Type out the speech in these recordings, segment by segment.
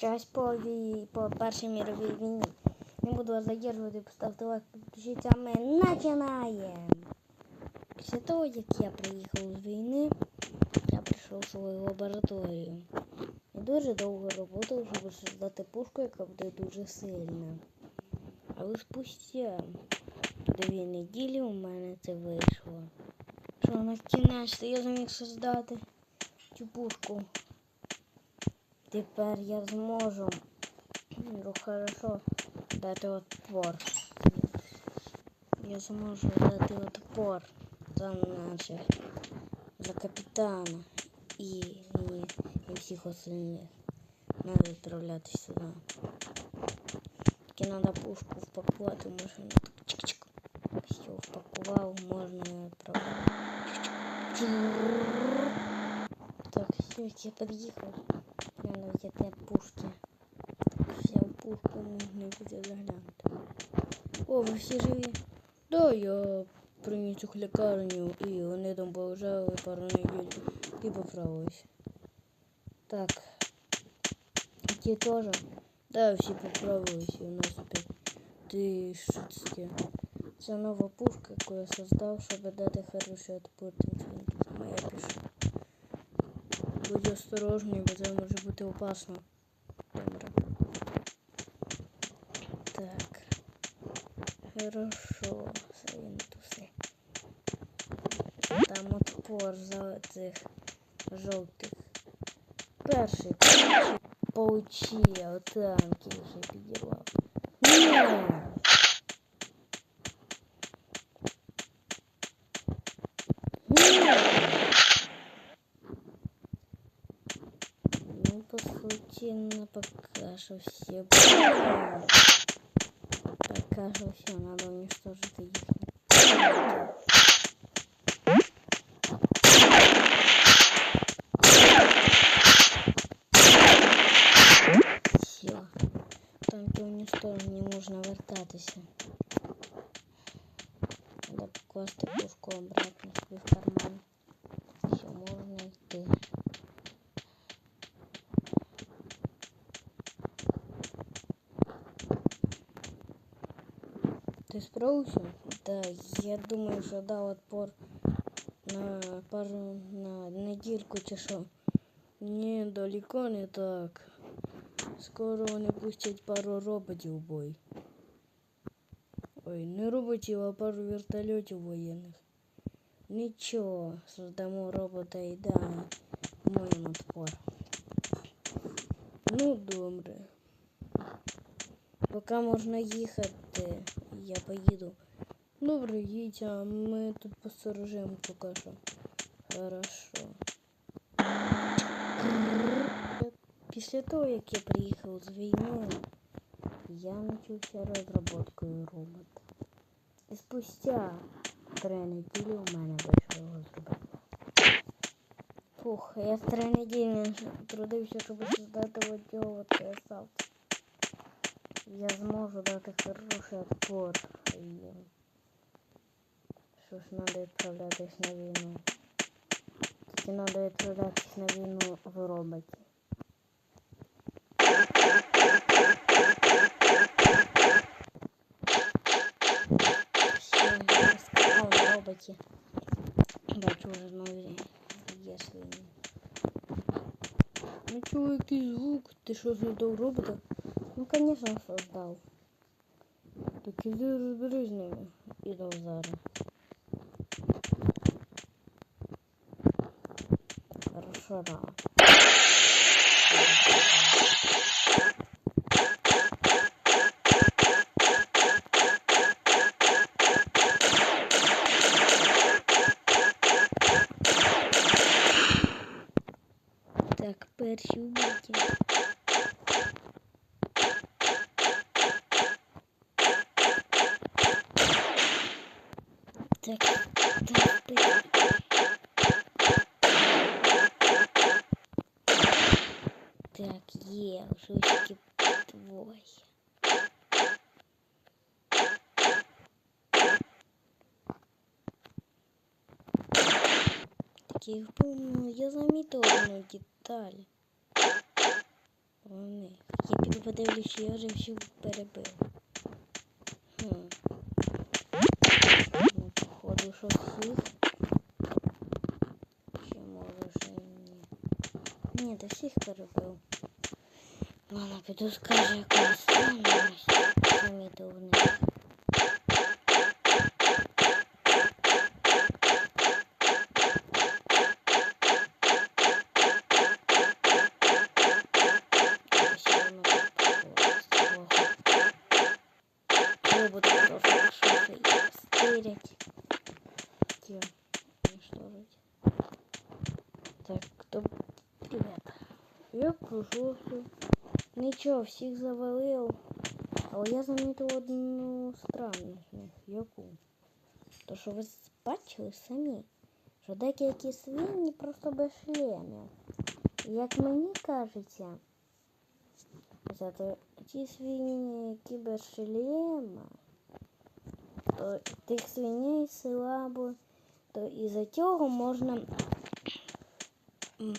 часть по, по Першій міровій війні. Не буду вас задержувати, поставте лайк, підпишіться, а ми починаємо. Після того, як я приїхав з війни, я прийшов в свою лабораторію. І дуже довго работав, щоб создати пушку, яка буде дуже сильна. Але спустя дві неділі у мене це вийшло. Що на кінець я зміг создати цю пушку. Тепер я зможу ну, хорошо дати отпор. Я зможу дати отпор за наших, за капітана і, і, і всіх остальних. Надо відправляти сюди. Тільки треба пушку впакувати, можна так чик-чик. Все, впакував, можна і відправляти. Чик-чик. Так, все, я під'їхав. Надо взяти пушки. Взяв пушку, можна буде заглянути. О, ви всі живі? Да, я приніс їх в лікарню і вони там полежали пару неділь і поправились. Так. І ті теж? Да, всі поправились і у нас опять тишечки. Це нова пушка, яку я создав, щоб дати хороший отпор тим фінтам. Я пишу. Будь осторожний, бо це може бути опасно. Добре. Так. Хорошо, свинтуси. Там отпор за цих жовтих. Перший паучі, а танки вже підірвав. Сути, пока что все. Пока что все, надо уничтожить их. Все. Танки уничтожені, можна вертатися. Треба покласти пушку обратно в карман. Все, можна йти. Ты справился? Да, я думаю, що дав отпор на пару на недільку чи що. Ні, далеко не так. Скоро вони пустять пару роботів в бой. Ой, не роботів, а пару вертольотів воєнних. Нічого, создамо робота і да, моєму отпор. Ну, добре. Поки можна їхати, я поїду. Добре, їдь, а ми тут посторожимо поки що. Хорошо. Після того, як я приїхав з війною, я навчився розробкою робота. І спустя три неділі у мене вийшло його. Фух, я три неділі трудився, щоб создати от цього от красавця. Я зможу дати хороший отпор. І... Що ж, треба відправлятись на війну. Тільки треба відправлятись на війну в роботі. Все, я сказав в роботі. Бачу вже нові є свині. Ну чого який звук? Ти що создав робота? Конечно, создал. Так иди разберись з ними. Зараз. Хорошо, да. Так, перші убийки. Так, так, так. Так, є, жучки двоє. Таких, ну, я замітила одну деталь. Вони подивлюсь, чи я вже всю перебив. Хм. Ну, походу, що всіх. Чи може ще ні. Ні, та всіх перебив. Ладно, піду скажу якусь станусь. Помітив вниз. Ось воно так свого. Роботу трохи шофи і стирять. Ті уничтожить. Так, то привет. Я пройшов все. Нічого, всіх завалив. Але я замітив одну странність в них. Яку? То що ви бачили самі, що деякі свині просто без шлемів. Як мені кажеться, Зато ті свині, без шлема, то тих свиней слабо, то із-за цього можна м,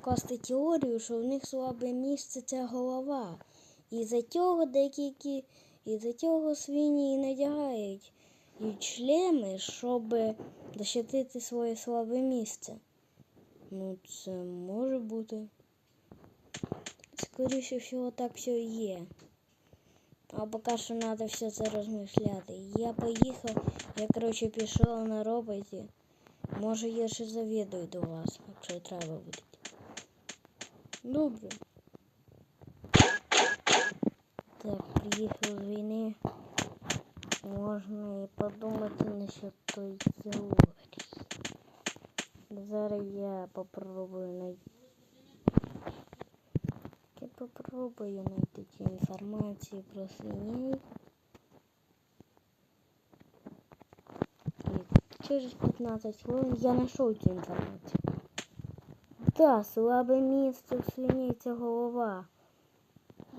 скласти теорію, що в них слабе місце це голова. І за цього деякі, і за цього свині і надягають і шлеми, щоб защитити своє слабе місце. Ну, це може бути. Скоріше всього так все і є. А поки що треба все це розмишляти. Я поїхав, я коротше пішов на роботі. Може я ще завідую до вас, якщо треба буде. Добре. Так, приїхав з війни. Можна і подумати насчет той теорії. Зараз я попробую знайти. Я попробую найти цю інформацію про свиней. І через 15 хвилин я знайшов цю інформацію. Да, слабе місце у свиней це голова.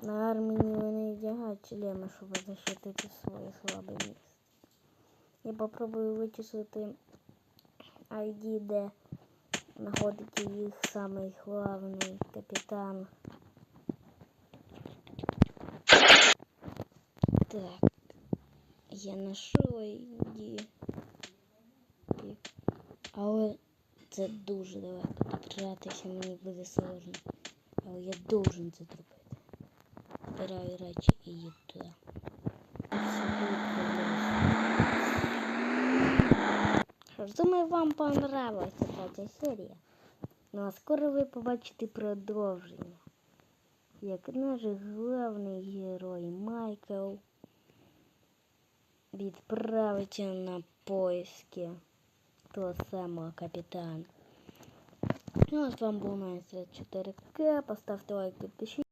На армії вони вдягають члеми, щоб захистити своє слабе місце. Я попробую вичислити ID, де знаходиться їх самий главний капітан. Так, я знайшов ID. Але це дуже далеко. Добиратися мені буде сложно. Але я должен це зробити. Збираю речі і їду туди. Що ж, думаю, вам понравилася третя серія. Ну а скоро ви побачите продовження. Як наш головний герой Майкл відправиться на поиски того самого капітана. Ну, а з вами був Майстер 4К. Поставте лайк, підпишіть.